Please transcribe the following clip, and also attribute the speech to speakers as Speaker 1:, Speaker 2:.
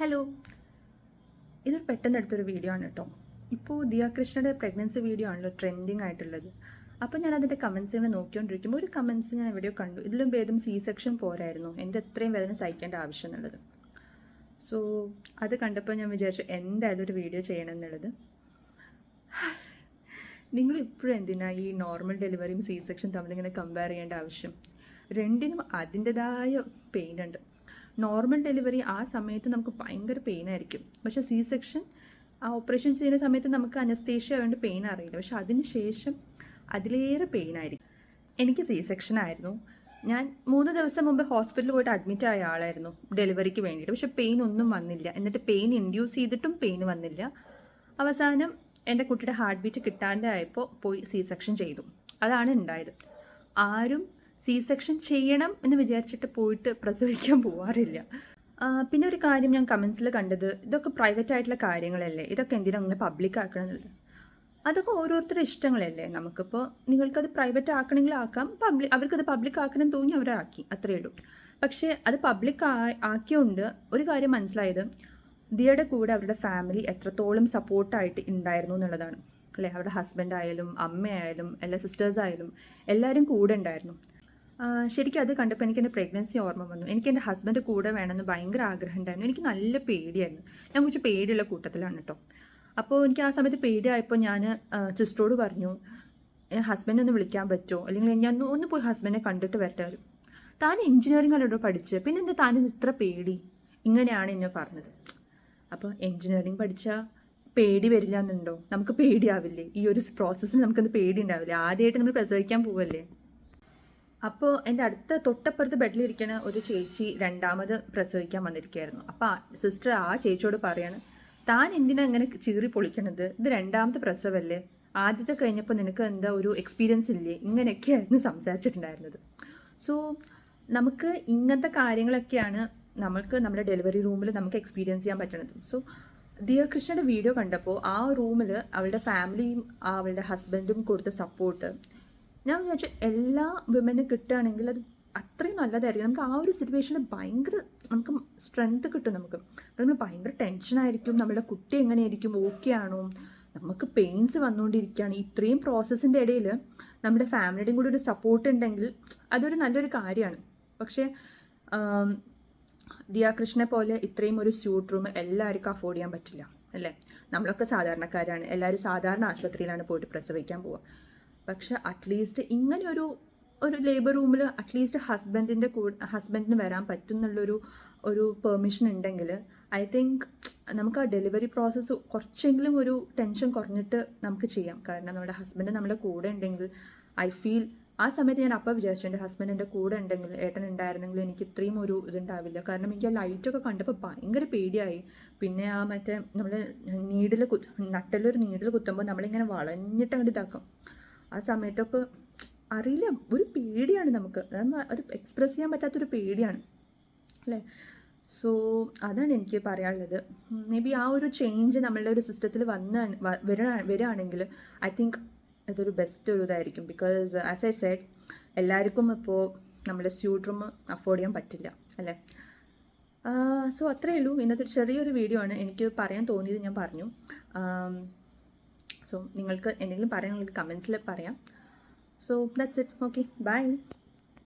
Speaker 1: Hello ഇതൊരു പെട്ടെന്ന് എടുത്തൊരു വീഡിയോ ആണ് കേട്ടോ ഇപ്പോൾ ദിയാകൃഷ്ണയുടെ പ്രഗ്നൻസി വീഡിയോ ആണല്ലോ ട്രെൻഡിങ് ആയിട്ടുള്ളത്. അപ്പോൾ ഞാൻ അതിന്റെ കമൻസ് ഇങ്ങനെ നോക്കിക്കൊണ്ടിരിക്കുമ്പോൾ ഒരു കമൻസ് ഞാൻ എവിടെയോ കണ്ടു. ഇതിലും ഭേദം സി സെക്ഷൻ പോരായിരുന്നു. എന്റെ എത്രയും വേദന സഹിക്കേണ്ട ആവശ്യം എന്നുള്ളത് സോ അത് കണ്ടപ്പോൾ ഞാൻ വിചാരിച്ചു എന്തായാലും ഒരു വീഡിയോ ചെയ്യണം എന്നുള്ളത് നിങ്ങൾ ഇപ്പോഴും എന്തിനാ ഈ നോർമൽ ഡെലിവറിയും സി സെക്ഷൻ തമ്മിൽ ഇങ്ങനെ കമ്പയർ ചെയ്യേണ്ട ആവശ്യം? രണ്ടിനും അതിന്റെതായ പെയിൻ ഉണ്ട്. നോർമൽ ഡെലിവറി ആ സമയത്ത് നമുക്ക് ഭയങ്കര പെയിൻ ആയിരിക്കും. പക്ഷേ സി സെക്ഷൻ ആ ഓപ്പറേഷൻ ചെയ്യുന്ന സമയത്ത് നമുക്ക് അനസ്തേഷ്യ ആയതുകൊണ്ട് പെയിൻ അറിയില്ല. പക്ഷെ അതിന് ശേഷം അതിലേറെ പെയിൻ ആയിരിക്കും. എനിക്ക് സി സെക്ഷൻ ആയിരുന്നു. ഞാൻ മൂന്ന് ദിവസം മുമ്പ് ഹോസ്പിറ്റലിൽ പോയിട്ട് അഡ്മിറ്റ് ആയ ആളായിരുന്നു ഡെലിവറിക്ക് വേണ്ടിയിട്ട്. പക്ഷെ പെയിൻ ഒന്നും വന്നില്ല. എന്നിട്ട് പെയിൻ ഇൻഡ്യൂസ് ചെയ്തിട്ടും പെയിൻ വന്നില്ല. അവസാനം എന്റെ കുട്ടിയുടെ ഹാർട്ട് ബീറ്റ് കിട്ടാണ്ടായപ്പോൾ പോയി സി സെക്ഷൻ ചെയ്തു. അതാണ് ഉണ്ടായത്. ആരും സി സെക്ഷൻ ചെയ്യണം എന്ന് വിചാരിച്ചിട്ട് പോയിട്ട് പ്രസവിക്കാൻ പോവാറില്ല. പിന്നെ ഒരു കാര്യം ഞാൻ കമൻസിൽ കണ്ടത് ഇതൊക്കെ പ്രൈവറ്റ് ആയിട്ടുള്ള കാര്യങ്ങളല്ലേ? ഇതൊക്കെ എന്തിനാ അങ്ങനെ പബ്ലിക് ആക്കണം എന്നുള്ളത്? അതൊക്കെ ഓരോരുത്തരുടെ ഇഷ്ടങ്ങളല്ലേ നമുക്കിപ്പോൾ നിങ്ങൾക്കത് പ്രൈവറ്റ് ആക്കണമെങ്കിൽ ആക്കാം പബ്ലിക് അവർക്കത് പബ്ലിക് ആക്കണം തോന്നി അവരെ ആക്കി അത്രയേ ഉള്ളൂ. പക്ഷേ അത് പബ്ലിക് ആക്കിയോണ്ട് ഒരു കാര്യം മനസ്സിലായത് ദിയയുടെ കൂടെ അവരുടെ ഫാമിലി എത്രത്തോളം സപ്പോർട്ടായിട്ട് ഉണ്ടായിരുന്നു എന്നുള്ളതാണ്. അല്ലേ? അവരുടെ ഹസ്ബൻഡ് ആയാലും അമ്മയായാലും എല്ലാ സിസ്റ്റേഴ്സ് ആയാലും എല്ലാവരും കൂടെ ഉണ്ടായിരുന്നു ശരിക്കും അത് കണ്ടപ്പോൾ എനിക്ക് എന്റെ പ്രഗ്നൻസി ഓർമ്മ വന്നു. എനിക്ക് എന്റെ ഹസ്ബൻഡ് കൂടെ വേണമെന്ന് ഭയങ്കര ആഗ്രഹം ഉണ്ടായിരുന്നു എനിക്ക് നല്ല പേടിയായിരുന്നു. ഞാൻ കുറച്ച് പേടിയുള്ള കൂട്ടത്തിലാണ് കേട്ടോ അപ്പോൾ എനിക്ക് ആ സമയത്ത് പേടിയായപ്പോൾ ഞാൻ സിസ്റ്ററോട് പറഞ്ഞു ഹസ്ബൻഡ് ഒന്ന് വിളിക്കാൻ പറ്റുമോ അല്ലെങ്കിൽ ഞാൻ ഒന്ന് പോയി ഹസ്ബൻഡിനെ കണ്ടിട്ട് വരട്ടെ. വരും താൻ എഞ്ചിനീയറിംഗ് അല്ലോ പഠിച്ച്? പിന്നെ എന്താ താൻ ഇത്ര പേടി? ഇങ്ങനെയാണ് എന്നെ പറഞ്ഞത്. അപ്പോൾ എഞ്ചിനീയറിംഗ് പഠിച്ച പേടി വരില്ല എന്നുണ്ടോ നമുക്ക് പേടിയാവില്ലേ? ഈ ഒരു പ്രോസസ്സിന് നമുക്കത് പേടി ഉണ്ടാവില്ലേ ആദ്യമായിട്ട് നമ്മൾ പ്രസവിക്കാൻ പോവല്ലേ? അപ്പോൾ എന്റെ അടുത്ത തൊട്ടപ്പുറത്ത് ബെഡിലിരിക്കുന്ന ഒരു ചേച്ചി രണ്ടാമത് പ്രസവിക്കാൻ വന്നിരിക്കുകയായിരുന്നു. അപ്പോൾ സിസ്റ്റർ ആ ചേച്ചിയോട് പറയാണ് താൻ എന്തിനാ ഇങ്ങനെ ചീറി പൊളിക്കണത്? ഇത് രണ്ടാമത്തെ പ്രസവല്ലേ? ആദ്യത്തെ കഴിഞ്ഞപ്പോൾ നിനക്ക് എന്താ ഒരു എക്സ്പീരിയൻസ് ഇല്ലേ? ഇങ്ങനെയൊക്കെയായിരുന്നു സംസാരിച്ചിട്ടുണ്ടായിരുന്നത്. സോ നമുക്ക് ഇങ്ങനത്തെ കാര്യങ്ങളൊക്കെയാണ് നമുക്ക് നമ്മുടെ ഡെലിവറി റൂമിൽ നമുക്ക് എക്സ്പീരിയൻസ് ചെയ്യാൻ പറ്റണത്. സോ ദിയ കൃഷ്ണയുടെ വീഡിയോ കണ്ടപ്പോൾ ആ റൂമിൽ അവളുടെ ഫാമിലിയും അവളുടെ ഹസ്ബൻഡും കൊടുത്ത സപ്പോർട്ട് ഞാൻ വിചാരിച്ചു എല്ലാ വിമനും കിട്ടുകയാണെങ്കിൽ അത് അത്രയും നല്ലതായിരിക്കും. നമുക്ക് ആ ഒരു സിറ്റുവേഷനിൽ ഭയങ്കര നമുക്ക് സ്ട്രെങ്ത് കിട്ടും നമുക്ക്. നമ്മൾ ഭയങ്കര ടെൻഷനായിരിക്കും നമ്മുടെ കുട്ടി എങ്ങനെയായിരിക്കും? ഓക്കെ ആണോ? നമുക്ക് പെയിൻസ് വന്നുകൊണ്ടിരിക്കുകയാണ്. ഇത്രയും പ്രോസസ്സിന്റെ ഇടയിൽ നമ്മുടെ ഫാമിലിയുടെയും കൂടി ഒരു സപ്പോർട്ട് ഉണ്ടെങ്കിൽ അതൊരു നല്ലൊരു കാര്യമാണ്. പക്ഷേ ദിയാകൃഷ്ണനെ പോലെ ഇത്രയും ഒരു സ്യൂട്ട് റൂം എല്ലാവർക്കും അഫോർഡ് ചെയ്യാൻ പറ്റില്ല. അല്ലേ? നമ്മളൊക്കെ സാധാരണക്കാരാണ്. എല്ലാവരും സാധാരണ ആശുപത്രിയിലാണ് പോയിട്ട് പ്രസവിക്കാൻ പോവുക. പക്ഷെ അറ്റ്ലീസ്റ്റ് ഇങ്ങനെ ഒരു ലേബർ റൂമിൽ അറ്റ്ലീസ്റ്റ് ഹസ്ബൻഡിന്റെ കൂടെ ഹസ്ബൻഡിന് വരാൻ പറ്റുന്നുള്ളൊരു ഒരു പെർമിഷൻ ഉണ്ടെങ്കിൽ ഐ തിങ്ക് നമുക്ക് ആ ഡെലിവറി പ്രോസസ്സ് കുറച്ചെങ്കിലും ഒരു ടെൻഷൻ കുറഞ്ഞിട്ട് നമുക്ക് ചെയ്യാം. കാരണം നമ്മുടെ ഹസ്ബൻഡ് നമ്മുടെ കൂടെ ഉണ്ടെങ്കിൽ ഐ ഫീൽ ആ സമയത്ത് ഞാൻ അപ്പം വിചാരിച്ചു എന്റെ ഹസ്ബൻഡ് എന്റെ കൂടെ ഉണ്ടെങ്കിൽ ഏട്ടൻ ഉണ്ടായിരുന്നെങ്കിൽ എനിക്ക് ഇത്രയും ഒരു ഇതുണ്ടാവില്ല. കാരണം എനിക്ക് ആ ലൈറ്റൊക്കെ കണ്ടപ്പോൾ ഭയങ്കര പേടിയായി. പിന്നെ ആ മറ്റേ നമ്മൾ നീഡിൽ കു നട്ടിലൊരു നീഡിൽ കുത്തുമ്പോൾ നമ്മളിങ്ങനെ വളഞ്ഞിട്ട് അങ്ങോട്ട് ഇതാക്കും. ആ സമയത്തൊക്കെ അറിയില്ല. ഒരു പേടിയാണ് നമുക്ക്. ഒരു എക്സ്പ്രസ് ചെയ്യാൻ പറ്റാത്തൊരു പേടിയാണ്. അല്ലേ? സോ അതാണ് എനിക്ക് പറയാനുള്ളത്. മേ ബി ആ ഒരു ചേഞ്ച് നമ്മളുടെ ഒരു സിസ്റ്റത്തിൽ വന്ന വരികയാണെങ്കിൽ ഐ തിങ്ക് ഇതൊരു ബെസ്റ്റ് ഒരു ഇതായിരിക്കും. ബിക്കോസ് ആസ് ഐ സെഡ് എല്ലാവർക്കും ഇപ്പോൾ നമ്മുടെ സ്യൂട്ട് റൂം അഫോർഡ് ചെയ്യാൻ പറ്റില്ല. അല്ലേ? സോ അത്രയേ ഉള്ളൂ. ഇന്നത്തെ ചെറിയൊരു വീഡിയോ ആണ്. എനിക്ക് പറയാൻ തോന്നിയത് ഞാൻ പറഞ്ഞു. സോ നിങ്ങൾക്ക് എന്തെങ്കിലും പറയണമെങ്കിൽ കമൻസിൽ പറയാം. So that's it okay bye